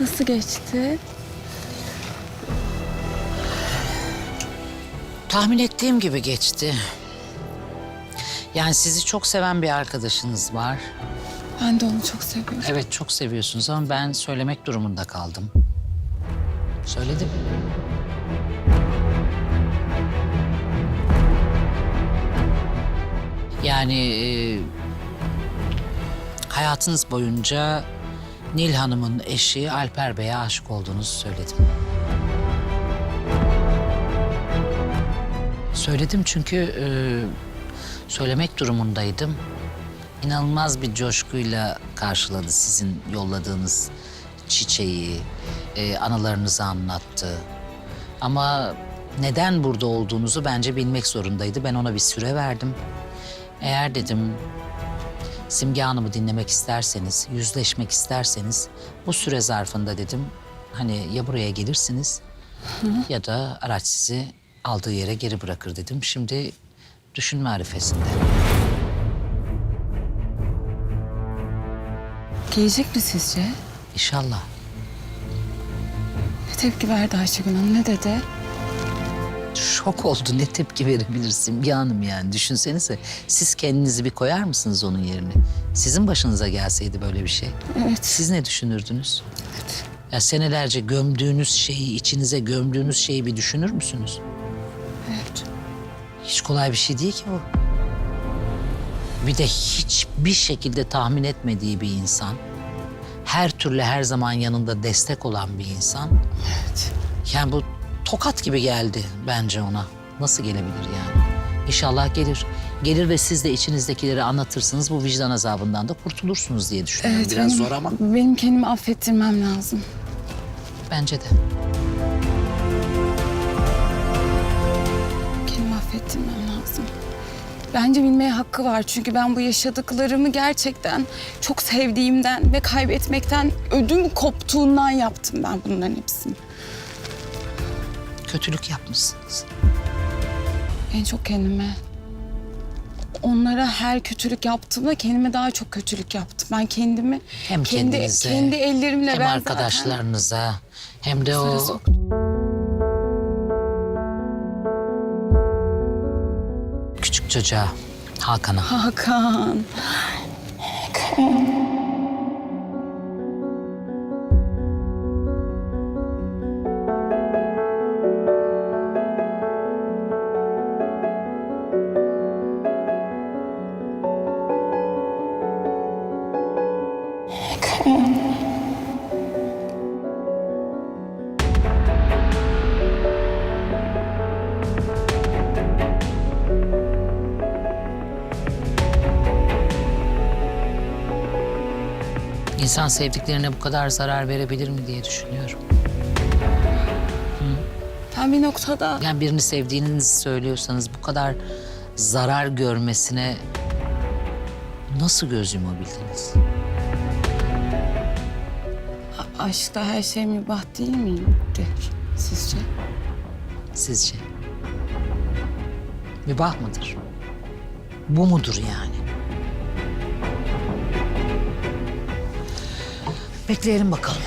Nasıl geçti? Tahmin ettiğim gibi geçti. Yani sizi çok seven bir arkadaşınız var. Ben de onu çok seviyorum. Evet çok seviyorsunuz ama ben söylemek durumunda kaldım. Söyledim. Yani e, hayatınız boyunca Nil Hanım'ın eşi Alper Bey'e aşık olduğunuzu söyledim. Söyledim çünkü e, söylemek durumundaydım. İnanılmaz bir coşkuyla karşıladı sizin yolladığınız çiçeği, e, anılarınızı anlattı. Ama neden burada olduğunuzu bence bilmek zorundaydı. Ben ona bir süre verdim. Eğer dedim Simge Hanım'ı dinlemek isterseniz, yüzleşmek isterseniz bu süre zarfında dedim hani ya buraya gelirsiniz ya da araç sizi aldığı yere geri bırakır dedim. Şimdi düşünme arifesinde. Gelecek mi sizce? İnşallah. Ne tepki verdi Ayşegül Hanım? Ne dedi? Şok oldu. Ne tepki verebilirsin bir hanım yani. Düşünsenize siz kendinizi bir koyar mısınız onun yerine? Sizin başınıza gelseydi böyle bir şey. Evet. Siz ne düşünürdünüz? Ya senelerce gömdüğünüz şeyi, içinize gömdüğünüz şeyi bir düşünür müsünüz? Evet. Hiç kolay bir şey değil ki bu. Bir de hiçbir şekilde tahmin etmediği bir insan. Her türlü her zaman yanında destek olan bir insan. Evet. Yani bu tokat gibi geldi bence ona. Nasıl gelebilir yani? İnşallah gelir. Gelir ve siz de içinizdekileri anlatırsınız. Bu vicdan azabından da kurtulursunuz diye düşünüyorum. Evet, Biraz benim, zor ama Benim kendimi affettirmem lazım. bence de. Kendimi affettirmem lazım. Bence bilmeye hakkı var çünkü ben bu yaşadıklarımı gerçekten çok sevdiğimden ve kaybetmekten ödüm koptuğundan yaptım ben bunların hepsini. Kötülük yapmışsınız. En çok kendime. Onlara her kötülük yaptığımda kendime daha çok kötülük yaptım. Ben kendimi Hem kendi, kendinize, kendi ellerimle hem ben arkadaşlarınıza hem de zaten o soktum. küçük çocuğa Hakan'a. Hakan. İnsan sevdiklerine bu kadar zarar verebilir mi diye düşünüyorum. Ben bir noktada Yani birini sevdiğinizi söylüyorsanız bu kadar zarar görmesine nasıl göz yumabildiniz? Aşkta her şey mübah değil miydi sizce? Sizce? Mübah mıdır? Bu mudur yani? Bekleyelim bakalım.